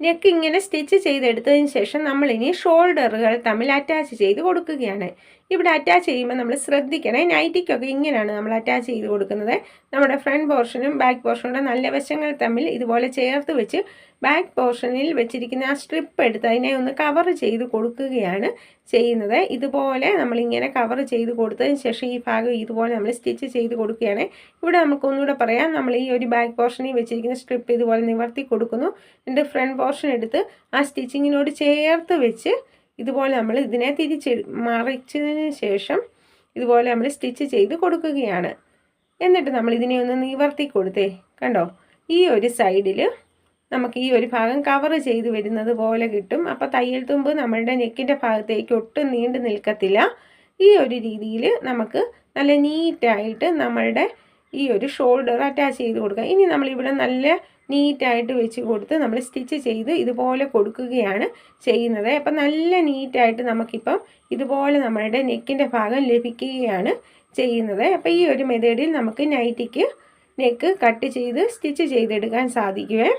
Neck ഇങ്ങനെ stitch ചെയ്തെടുത്തതിന് ശേഷം നമ്മളിനി ഷോൾഡറുകൾ തമ്മിൽ അറ്റാച്ച് ചെയ്ത് കൊടുക്കുകയാണ്. ഇവിടെ അറ്റാച്ച് ചെയ്യുമ്പോൾ നമ്മൾ ശ്രദ്ധിക്കണേ. നൈറ്റിക്കൊക്കെ ഇങ്ങനെയാണ് നമ്മൾ അറ്റാച്ച് ചെയ്ത് കൊടുക്കുന്നത്. നമ്മുടെ ഫ്രണ്ട് പോർഷനും ബാക്ക് പോർഷനും നല്ല വശങ്ങൾ തമ്മിൽ ഇതുപോലെ ചേർത്ത് വെച്ച് ബാക്ക് പോർഷനിൽ വെച്ചിരിക്കുന്ന ആ സ്ട്രിപ്പ് എടുത്ത് അതിനെ ഒന്ന് കവർ ചെയ്ത് കൊടുക്കുകയാണ് ചെയ്യുന്നത്. ഇതുപോലെ നമ്മളിങ്ങനെ കവർ ചെയ്ത് കൊടുത്തതിന് ശേഷം ഈ ഭാഗം ഇതുപോലെ നമ്മൾ സ്റ്റിച്ച് ചെയ്ത് കൊടുക്കുകയാണ്. ഇവിടെ നമുക്ക് ഒന്നുകൂടെ പറയാം. നമ്മൾ ഈ ഒരു ബാക്ക് പോർഷനിൽ വെച്ചിരിക്കുന്ന സ്ട്രിപ്പ് ഇതുപോലെ നിവർത്തി കൊടുക്കുന്നു. എന്റെ ഫ്രണ്ട് പോർഷൻ എടുത്ത് ആ സ്റ്റിച്ചിങ്ങിനോട് ചേർത്ത് വെച്ച് ഇതുപോലെ നമ്മൾ ഇതിനെ തിരിച്ച് മറിച്ചതിന് ശേഷം ഇതുപോലെ നമ്മൾ സ്റ്റിച്ച് ചെയ്ത് കൊടുക്കുകയാണ്. എന്നിട്ട് നമ്മൾ ഇതിനെ ഒന്ന് നിവർത്തി കൊടുത്തേ. കണ്ടോ? ഈ ഒരു സൈഡിൽ നമുക്ക് ഈ ഒരു ഭാഗം കവർ ചെയ്ത് വരുന്നത് പോലെ കിട്ടും. അപ്പോൾ തയ്യൽ തുമ്പ് നമ്മളുടെ നെക്കിന്റെ ഭാഗത്തേക്ക് ഒട്ടും നീണ്ടു നിൽക്കത്തില്ല. ഈ ഒരു രീതിയിൽ നമുക്ക് നല്ല നീറ്റായിട്ട് നമ്മളുടെ ഈ ഒരു ഷോൾഡർ അറ്റാച്ച് ചെയ്ത് കൊടുക്കുക. ഇനി നമ്മൾ ഇവിടെ നല്ല നീറ്റായിട്ട് വെച്ച് കൊടുത്ത് നമ്മൾ സ്റ്റിച്ച് ചെയ്ത് ഇതുപോലെ കൊടുക്കുകയാണ് ചെയ്യുന്നത്. അപ്പം നല്ല നീറ്റായിട്ട് നമുക്കിപ്പം ഇതുപോലെ നമ്മളുടെ നെക്കിന്റെ ഭാഗം ലഭിക്കുകയാണ് ചെയ്യുന്നത്. അപ്പോൾ ഈ ഒരു മെത്തേഡിൽ നമുക്ക് നൈറ്റിക്ക് നെക്ക് കട്ട് ചെയ്ത് സ്റ്റിച്ച് ചെയ്തെടുക്കാൻ സാധിക്കുമേ